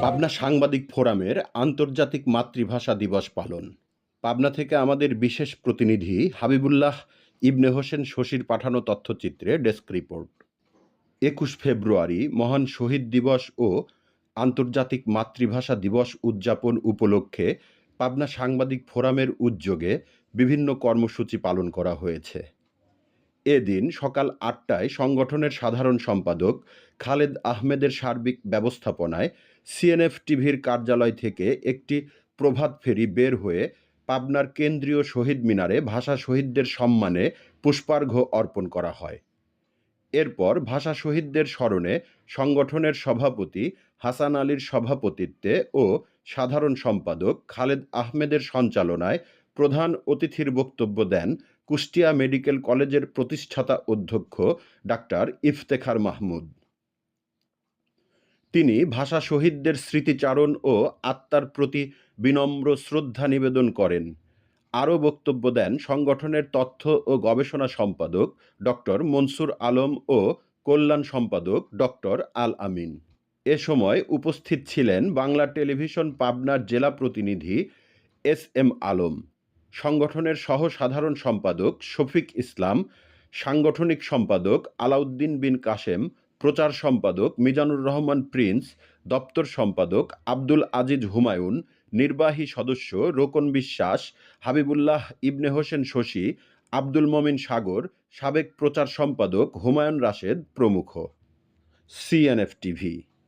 পাবনা সাংবাদিক ফোরামের আন্তর্জাতিক মাতৃভাষা দিবস পালন। পাবনা থেকে আমাদের বিশেষ প্রতিনিধি হাবিবুল্লাহ ইবনে হোসেন শশীর পাঠানো তথ্যচিত্রে ডেস্ক রিপোর্ট। একুশ ফেব্রুয়ারি মহান শহীদ দিবস ও আন্তর্জাতিক মাতৃভাষা দিবস উদযাপন উপলক্ষে পাবনা সাংবাদিক ফোরামের উদ্যোগে বিভিন্ন কর্মসূচি পালন করা হয়েছে। এদিন সকাল আটটায় সংগঠনের সাধারণ সম্পাদক খালেদ আহমেদের সার্বিক ব্যবস্থাপনায় সিএনএফ টিভির কার্যালয় থেকে একটি প্রভাত ফেরি বের হয়ে পাবনার কেন্দ্রীয় শহীদ মিনারে ভাষা শহীদদের সম্মানে পুষ্পার্ঘ্য অর্পণ করা হয়। এরপর ভাষা শহীদদের স্মরণে সংগঠনের সভাপতি হাসান আলীর সভাপতিত্বে ও সাধারণ সম্পাদক খালেদ আহমেদের সঞ্চালনায় প্রধান অতিথির বক্তব্য দেন কুষ্টিয়া মেডিকেল কলেজের প্রতিষ্ঠাতা অধ্যক্ষ ডাক্তার ইফতেখার মাহমুদ। তিনি ভাষা শহীদদের স্মৃতিচারণ ও আত্মার প্রতি বিনম্র শ্রদ্ধা নিবেদন করেন। আরও বক্তব্য দেন সংগঠনের তথ্য ও গবেষণা সম্পাদক ডক্টর মনসুর আলম ও কল্যাণ সম্পাদক ডক্টর আল আমিন। এ সময় উপস্থিত ছিলেন বাংলা টেলিভিশন পাবনার জেলা প্রতিনিধি এস এম আলম, সংগঠনের সহ সাধারণ সম্পাদক শফিক ইসলাম, সাংগঠনিক সম্পাদক আলাউদ্দিন বিন কাশেম প্রচার সম্পাদক মিজানুর রহমান প্রিন্স, দপ্তর সম্পাদক আব্দুল আজিজ হুমায়ুন, নির্বাহী সদস্য রোকন বিশ্বাস, হাবিবুল্লাহ ইবনে হোসেন শশী, আব্দুল মমিন সাগর, সাবেক প্রচার সম্পাদক হুমায়ুন রাশেদ প্রমুখ। CNF TV